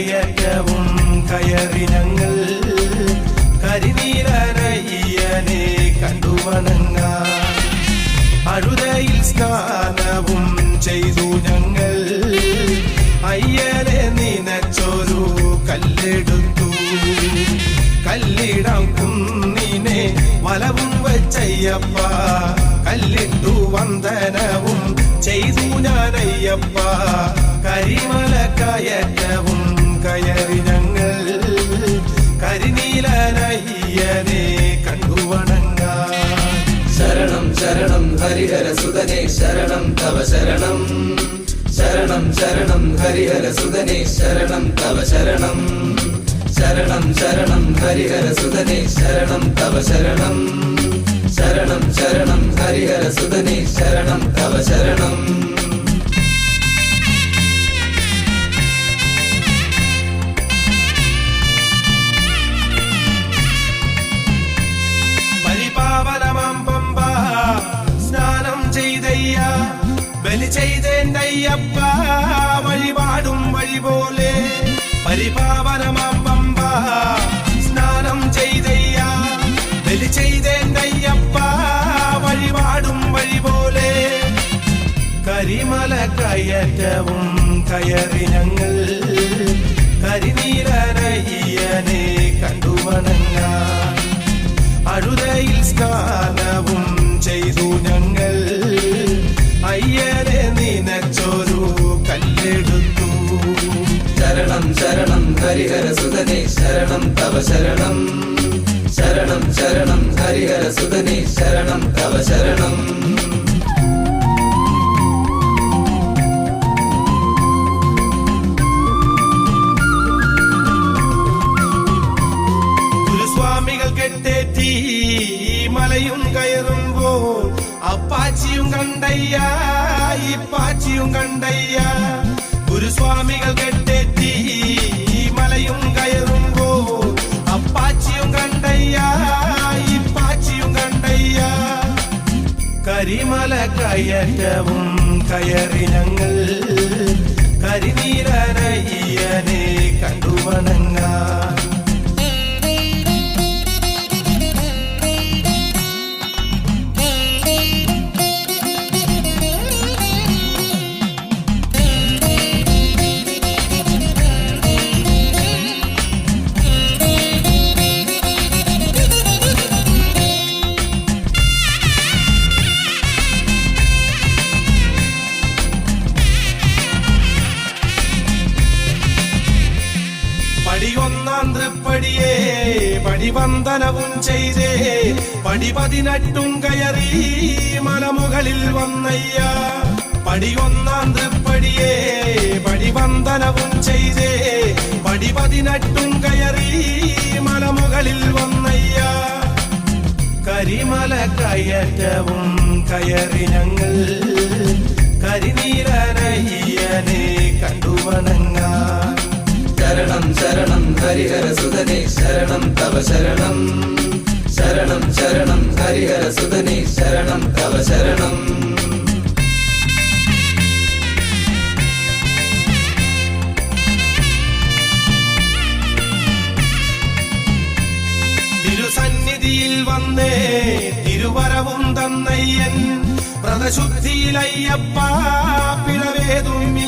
കയറ്റവും കയറിനങ്ങൾ കരിനീലനയ്യനെ കണ്ടു വണങ്ങാൻ അഴുതയിൽ സ്നാനവും ചെയ്തു ഞങ്ങൾ. അയ്യനെ നിനച്ചൊരു കല്ലെടുത്തു. കല്ലിടാം കുന്നിനെ വലവും വെച്ചയ്യപ്പ. കല്ലിട്ടു വന്ദനവും ചെയ്തു ഞാനയ്യപ്പ. കരിമല കയറ്റവും ഹരിഹര സുതനേ ശരണം തവ ശരണം. ശരണം ശരണം ഹരിഹര സുതനേ ശരണം തവ ശരണം. ശരണം ശരണം ഹരിഹര സുതനേ ശരണം തവ ശരണം. ശരണം ശരണം ഹരിഹര സുതനേ ശരണം തവ ശരണം. ബലി ചെയ്തേണ്ടയ്യപ്പ വഴിപാടും വഴി പോലെ പരിപാവനമാം പമ്പ സ്നാനം ചെയ്തയ്യ. ബലി ചെയ്തേണ്ടയ്യപ്പ വഴിപാടും വഴി പോലെ കരിമല കയറ്റവും കയറി ഞങ്ങൾ കരിനീലനയ്യനെ കണ്ടുവണങ്ങ. അഴുതയിൽ സ്നാനവും ശരണം ശരണം ഹരിഹര സുതനേ ശരണം തവ ശരണം. ശരണം ശരണം ഹരിഹര സുതനേ ശരണം തവ ശരണം. ഗുരുസ്വാമികൾ കെട്ടേറ്റി മലയും കയറുമ്പോൾ അപ്പാച്ചിയും കണ്ടയ്യ ഇപ്പാച്ചിയും കണ്ടയ്യ. ഗുരുസ്വാമികൾ കെട്ടേറ്റി മലയും കയറുമ്പോൾ അപ്പാച്ചിയും കണ്ടയ്യ ഇപ്പാച്ചിയും കണ്ടയ്യ. കരിമല കയറ്റവും കയറി ഞങ്ങൾ കരിനീരനയ്യനെ കണ്ടു പടിയൊന്നാം തൃപ്പടിയേ പടിവന്ദനവും ചെയ്തേ. പടിപതിനട്ടും കയറി മലമുകളിൽ വന്നയ്യ. പടിയൊന്നാം തൃപ്പടിയേ പടിവന്ദനവും ചെയ്തേ. പടിപതിനട്ടും കയറി മലമുകളിൽ വന്നയ്യ. കരിമല കയറ്റവും കയറി ഞങ്ങൾ ശരണം തവ ശരണം. ശരണം ശരണം ഹരിഹര സുതനേ ശരണം തവ ശരണം. തിരുസന്നിധിയിൽ വന്നേ തിരുവരവും തന്നയ്യൻ. വ്രതശുദ്ധിയിലയ്യപ്പ പിഴവേതും